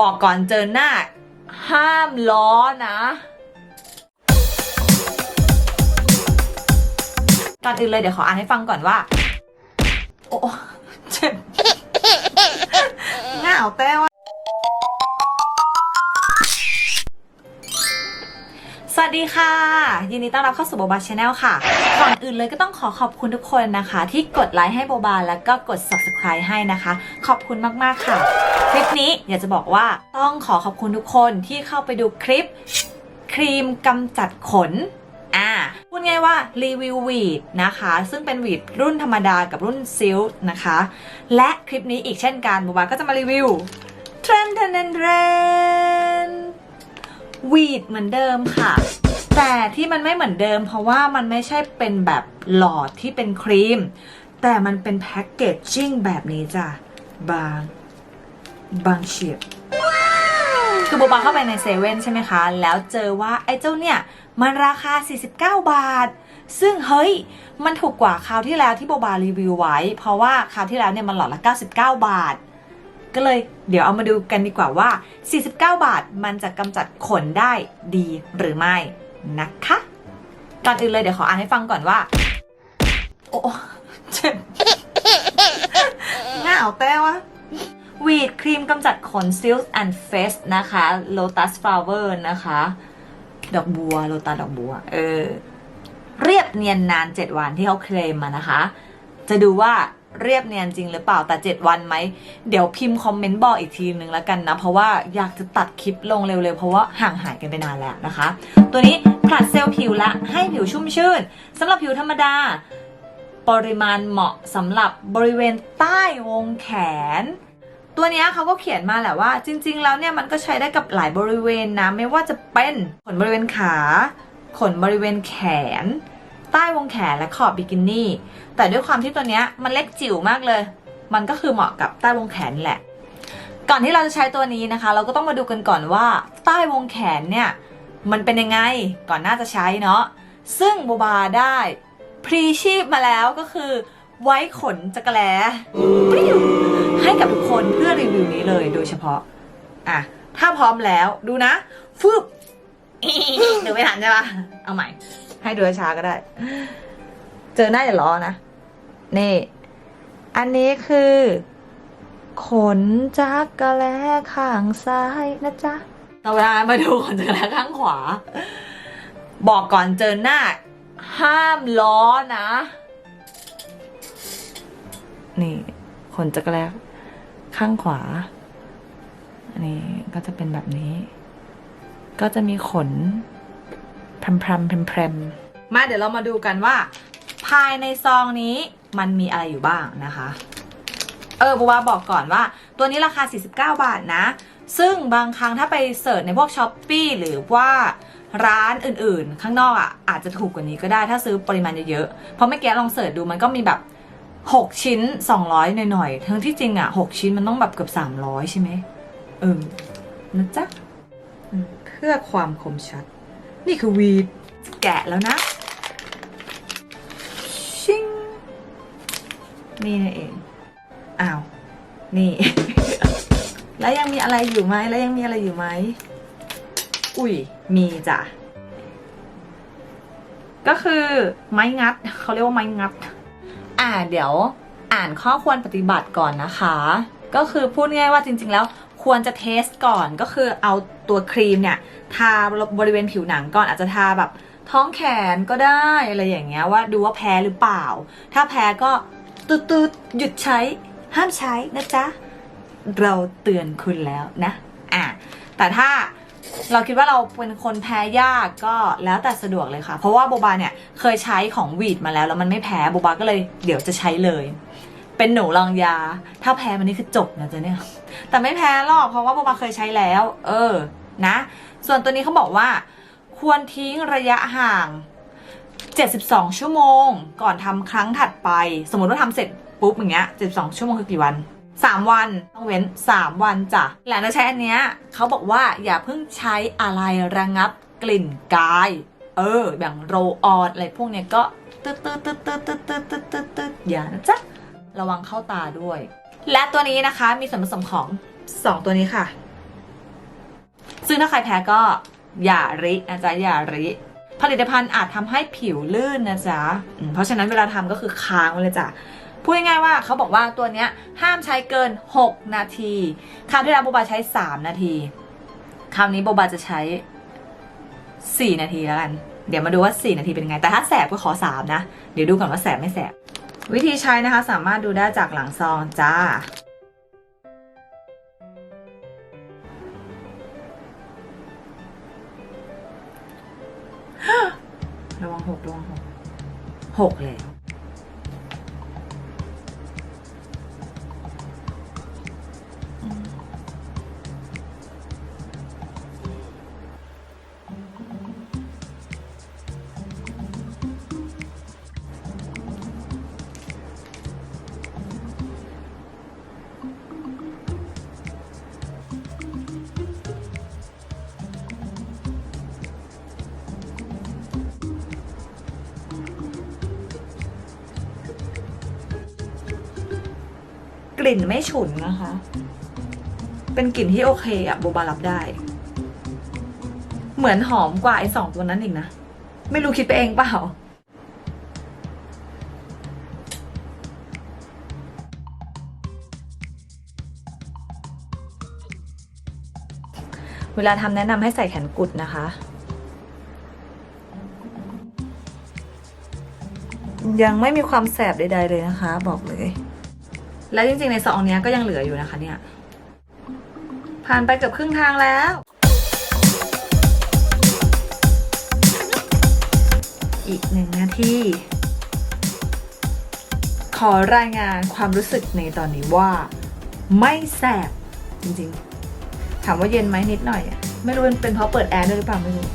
บอกก่อนเจอหน้า ห้ามล้อนะก่อนอื่นเลยเดี๋ยวขออ่านให้ฟังก่อนว่า โอ้เจ็บ ง่าวแต่ว่า วัสดีค่ะ ยินดีต้อนรับเข้าสู่โบบาชาแนลค่ะ ก่อนอื่นเลยก็ต้องขอขอบคุณทุกคนนะคะ ที่กดไลค์ให้โบบาแล้วก็กด subscribe ให้นะคะ ขอบคุณมากๆค่ะ คลิปนี้อยากจะบอกว่าต้องขอขอบคุณทุกคนที่เข้าไปดูคลิป ครีมกำจัดขนอ่าพูดง่ายว่ารีวิววีดนะคะ ซึ่งเป็นวีดรุ่นธรรมดากับรุ่นซิลนะคะ และคลิปนี้อีกเช่นกันโบบาก็จะมารีวิวเทรนเทรนเทรน วีดเหมือนเดิมค่ะ แต่ที่มันไม่เหมือนเดิม เพราะว่ามันไม่ใช่เป็นแบบหลอดที่เป็นครีม แต่มันเป็นแพ็กเกจจิ้งแบบนี้จ้ะ บาง บางเฉียบคือโบบาเข้าไปในเซเว่นใช่ไหมคะ แล้วเจอว่าไอ้เจ้าเนี่ย มันราคา 49 บาท ซึ่งเฮ้ย มันถูกกว่าคราวที่แล้วที่โบบารีวิวไว้ เพราะว่าคราวที่แล้วเนี่ยมันหลอดละ 99 บาท ก็เลยเดี๋ยวเอามาดูกันดีกว่าว่า 49 บาทมันจะกำจัดขนได้ดีหรือไม่นะคะ ก่อนอื่นเลยเดี๋ยวขออ่านให้ฟังก่อนว่า โอ้เจ็บง่าวแต่ว่าวีดครีมกำจัดขน Silk and Face นะคะ Lotus Flower นะคะ ดอกบัว โลตัสดอกบัว เออ เรียบเนียนนาน 7 วันที่เขาเคลมมานะคะ จะดูว่า เรียบเนียนจริงหรือเปล่าแต่ 7 วันไหม เดี๋ยวพิมพ์คอมเมนต์บอกอีกทีนึงแล้วกันนะ เพราะว่าอยากจะตัดคลิปลงเร็วๆ เพราะว่าห่างหายกันไปนานแล้วนะคะ ตัวนี้ผลัดเซลล์ผิวละให้ผิวชุ่มชื่นสำหรับผิวธรรมดา ปริมาณเหมาะสำหรับบริเวณใต้วงแขน ตัวนี้เขาก็เขียนมาแหละว่า จริง ๆ แล้วเนี่ยมันก็ใช้ได้กับหลายบริเวณนะไม่ว่าจะเป็นขนบริเวณขา ขนบริเวณแขน ใต้วงแขนและขอบบิกินี่ แต่ด้วยความที่ตัวเนี้ยมันเล็กจิ๋วมากเลย มันก็คือเหมาะกับใต้วงแขนแหละ ก่อนที่เราจะใช้ตัวนี้นะคะ เราก็ต้องมาดูกันก่อนว่า ใต้วงแขนเนี่ยมันเป็นยังไงก่อนหน้าจะใช้เนาะ ซึ่งโบบาได้พรีชีพมาแล้วก็คือ ไว้ขนจักรแลปริ้วให้กับทุกคนเพื่อรีวิวนี้เลยโดยเฉพาะ อะ ถ้าพร้อมแล้วดูนะฟึบดูไม่ทันใช่ปะเอาใหม่ ให้ดูช้าๆก็ได้ เจอหน้าอย่าล้อนะ นี่ อันนี้คือ ขนจักรแลข้างซ้ายนะจ๊ะต่อเวลามาดูขนจักรแลข้างขวา บอกก่อนเจอหน้า ห้ามล้อนะ นี่ ขนจักรแลข้างขวา อันนี้ก็จะเป็นแบบนี้ ก็จะมีขน พรมพรมพรมพรมมาเดี๋ยวเรามาดูกันว่า ภายในซองนี้มันมีอะไรอยู่บ้างนะคะ เออบัวบอกก่อนว่า ตัวนี้ราคา 49 บาทนะ ซึ่งบางครั้งถ้าไปเสิร์ชในพวกช้อปปีหรือว่าร้านอื่นๆ ข้างนอกอะอาจจะถูกกว่านี้ก็ได้ถ้าซื้อปริมาณเยอะๆ เพราะเมื่อกี้ลองเสิร์ชดูมันก็มีแบบ 6 ชิ้น 200 หน่อยๆ ทั้งที่จริงอะ 6 ชิ้นมันต้องแบบเกือบ 300 ใช่ไหมเออนะจ๊ะเพื่อความคมชัด นี่คือวีดแกะแล้วนะ ชิงนี่นั่เอง อ้าว นี่ แล้วยังมีอะไรอยู่ไหม แล้วยังมีอะไรอยู่ไหม อุ้ย มีจ้ะ ก็คือไม้งัด เขาเรียกว่าไม้งัด อ่า เดี๋ยวอ่านข้อควรปฏิบัติก่อนนะคะ ก็คือพูดง่ายว่าจริง ๆ แล้ว ควรจะเทสก่อนก็คือเอาตัวครีมเนี่ย ทาบริเวณผิวหนังก่อนอาจจะทาแบบท้องแขนก็ได้อะไรอย่างเงี้ยว่าดูว่าแพ้หรือเปล่า ถ้าแพ้ก็ตืดตืดๆหยุดใช้ห้ามใช้นะจ๊ะ เราเตือนคุณแล้วนะอะแต่ถ้าเราคิดว่าเราเป็นคนแพ้ยากก็แล้วแต่สะดวกเลยค่ะ เพราะว่าโบบาเนี่ยเคยใช้ของวีดมาแล้วแล้วมันไม่แพ้โบบาก็เลยเดี๋ยวจะใช้เลย เป็นหนูลองยา ถ้าแพ้มันนี่คือจบนะจ๊ะเนี่ย แต่ไม่แพ้หรอกเพราะว่าโบบาเคยใช้แล้ว เออ นะ ส่วนตัวนี้เขาบอกว่า ควรทิ้งระยะห่าง 72 ชั่วโมง ก่อนทำครั้งถัดไป สมมติว่าทำเสร็จปุ๊บอย่างเงี้ย72 ชั่วโมงคือกี่วัน3วันต้องเว้น3วันจ้ะหลังจากใช้อันเนี้ยเขาบอกว่าอย่าเพิ่งใช้อะไรระงับกลิ่นกาย เอออย่างโรออนอะไรพวกเนี้ยก็ตืดตืดตืดตืดตืดตืดตืดตืดตืดอย่านะจ๊ะ ระวังเข้าตาด้วย และตัวนี้นะคะมีส่วนผสมของ 2 ตัวนี้ค่ะ ซึ่งถ้าใครแพ้ก็อย่ารินะจ๊ะอย่าริผลิตภัณฑ์อาจทำให้ผิวลื่นนะจ๊ะ เพราะฉะนั้นเวลาทำก็คือค้างไว้เลยจ้ะ พูดง่ายๆว่าเขาบอกว่าตัวเนี้ยห้ามใช้เกิน 6 นาที คราวที่แล้วโบบาใช้ 3 นาที คราวนี้โบบาจะใช้ 4 นาทีแล้วกัน เดี๋ยวมาดูว่า 4 นาทีเป็นไง แต่ถ้าแสบก็ขอ 3 นะ เดี๋ยวดูก่อนว่าแสบไม่แสบ วิธีใช้นะคะสามารถดูได้จากหลังซองจ้า ระวังหกระวังหกหกแล้ว กลิ่นไม่ฉุนนะคะ เป็นกลิ่นที่โอเคอะโบบารับได้ เหมือนหอมกว่าไอ้สองตัวนั้นอีกนะ ไม่รู้คิดไปเองเปล่าเวลาทำแนะนำให้ใส่แขนกุดนะคะ ยังไม่มีความแสบใด ๆ เลยนะคะ บอกเลย และจริงๆในซองเนี้ยก็ยังเหลืออยู่นะคะเนี่ย ผ่านไปเกือบครึ่งทางแล้ว อีกหนึ่งนาที ขอรายงานความรู้สึกในตอนนี้ว่า ไม่แสบจริงๆ ถามว่าเย็นไหมนิดหน่อยอะไม่รู้เป็นเพราะเปิดแอร์ด้วยหรือเปล่าไม่รู้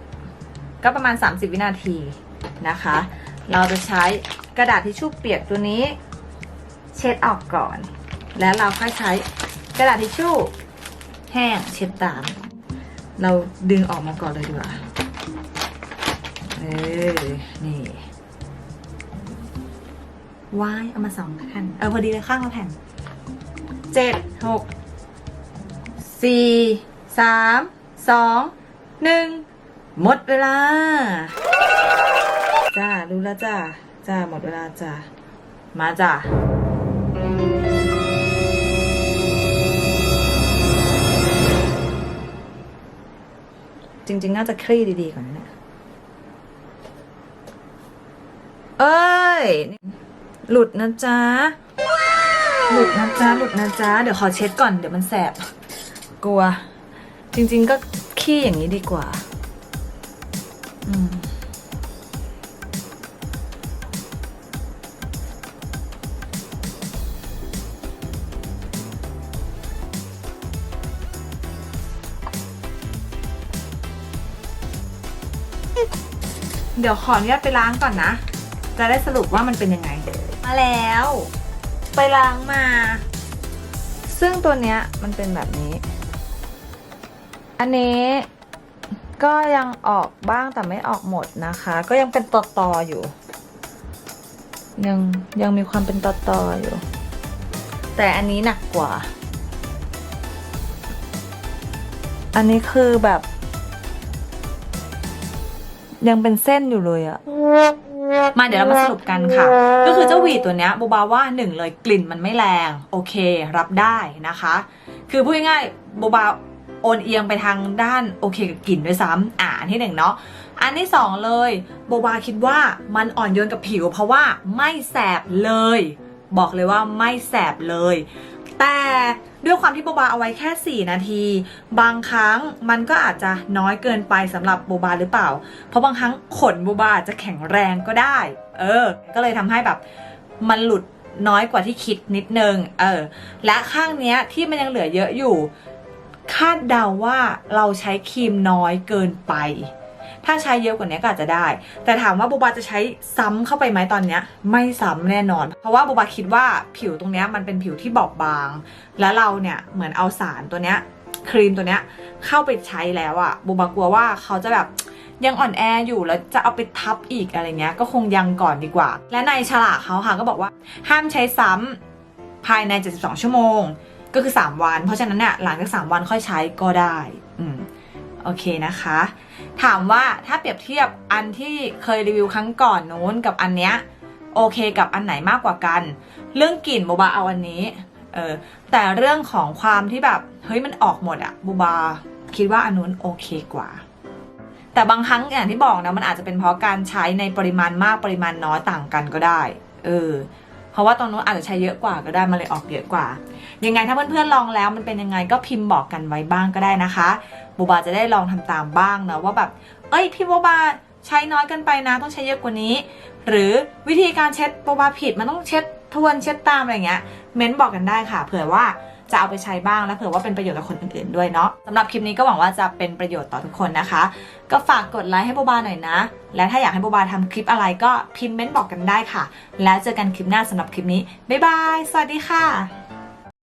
40 ก็ประมาณ 30 วินาทีนะคะ เราจะใช้ กระดาษทิชชู่เปียกตัวนี้ เช็ดออกก่อน แล้วเราค่อยใช้กระดาษทิชชู่แห้งเช็ดตาม เราดึงออกมาก่อนเลยดีกว่าเออนี่วายเอามาสองแผ่นเออพอดีเลยข้างละแผ่นเจ็ดหกสี่สามสองหนึ่งหมดเวลา จ้า รู้แล้วจ้า จ้าหมดเวลาจ้ามาจ้าจริง ๆ น่าจะคลี่ดี ๆ ก่อนนะเนี่ยเอ้ย หลุดนะจ๊ะ หลุดนะจ๊ะ หลุดนะจ๊ะ เดี๋ยวขอเช็ดก่อน เดี๋ยวมันแสบ กลัว จริง ๆ ก็ขี้อย่างนี้ดีกว่า อืม เดี๋ยวขออนุญาตไปล้างก่อนนะ จะได้สรุปว่ามันเป็นยังไง มาแล้ว ไปล้างมา ซึ่งตัวเนี้ยมันเป็นแบบนี้ อันนี้ก็ยังออกบ้างแต่ไม่ออกหมดนะคะ ก็ยังเป็นตอตอๆอยู่ ยังยังมีความเป็นตอตอๆอยู่ แต่อันนี้หนักกว่า อันนี้คือแบบ ยังเป็นเส้นอยู่เลยอะมาเดี๋ยวเรามาสรุปกันค่ะ ก็คือเจ้าหวีดตัวเนี้ยโบบาว่าหนึ่งเลยกลิ่นมันไม่แรง โอเค รับได้นะคะ คือพูดง่ายๆโบบาโอนเอียงไปทางด้านโอเคกับกลิ่นด้วยซ้ำอ่าอันที่หนึ่งเนาะอันที่สองเลยโบบาคิดว่ามันอ่อนโยนกับผิว เพราะว่าไม่แสบเลย บอกเลยว่าไม่แสบเลย แต่ด้วยความที่โบบาเอาไว้แค่ 4 นาที บางครั้งมันก็อาจจะน้อยเกินไปสำหรับโบบาหรือเปล่า เพราะบางครั้งขนโบบาอาจจะแข็งแรงก็ได้ เออ ก็เลยทำให้แบบมันหลุดน้อยกว่าที่คิดนิดนึง เออ และข้างเนี้ยที่มันยังเหลือเยอะอยู่ คาดเดาว่าเราใช้ครีมน้อยเกินไป ถ้าใช้เยอะกว่านี้ก็อาจจะได้ แต่ถามว่าโบบาจะใช้ซ้ำเข้าไปไหมตอนเนี้ย ไม่ซ้ำแน่นอน เพราะว่าโบบาคิดว่าผิวตรงเนี้ยมันเป็นผิวที่บอบบาง แล้วเราเนี่ยเหมือนเอาสารตัวเนี้ยครีมตัวเนี้ยเข้าไปใช้แล้วอะโบบากลัวว่าเขาจะแบบยังอ่อนแออยู่แล้วจะเอาไปทับอีกอะไรเงี้ยก็คงยังก่อนดีกว่า และในฉลากเขาค่ะก็บอกว่าห้ามใช้ซ้ำภายใน 72 ชั่วโมง ก็คือ 3 วัน เพราะฉะนั้นเนี่ยหลังจาก 3 วันค่อยใช้ก็ได้ อืม โอเคนะคะ ถามว่าถ้าเปรียบเทียบอันที่เคยรีวิวครั้งก่อนนู้นกับอันเนี้ยโอเคกับอันไหนมากกว่ากัน เรื่องกลิ่นโบบาเอาอันนี้เออแต่เรื่องของความที่แบบเฮ้ยมันออกหมดอะโบบาคิดว่าอันนู้นโอเคกว่า แต่บางครั้งอย่างที่บอกนะมันอาจจะเป็นเพราะการใช้ในปริมาณมากปริมาณน้อยต่างกันก็ได้ เออ ราะว่าตรงนู้นอาจจะใช้เยอะกว่าก็ได้มาเลยออกเยอะกว่า ยังไงถ้าเพื่อนๆลองแล้วมันเป็นยังไงก็พิมพ์บอกกันไว้บ้างก็ได้นะคะโบบาจะได้ลองทำตามบ้างนะว่าแบบ เอ้ยพี่โบบาใช้น้อยกันไปนะต้องใช้เยอะกว่านี้ หรือวิธีการเช็ดโบบาผิดมันต้องเช็ดทวนเช็ดตามอะไรเงี้ย เม้นบอกกันได้ค่ะ เผื่อว่า จะเอาไปใช้บ้างและเผื่อว่าเป็นประโยชน์กับคนอื่นๆด้วยเนาะสำหรับคลิปนี้ก็หวังว่าจะเป็นประโยชน์ต่อทุกคนนะคะ ก็ฝากกดไลค์ให้โบบาหน่อยนะ และถ้าอยากให้โบบาทำคลิปอะไรก็พิมพ์เม้นบอกกันได้ค่ะ แล้วเจอกันคลิปหน้าสำหรับคลิปนี้บ๊ายบายสวัสดีค่ะ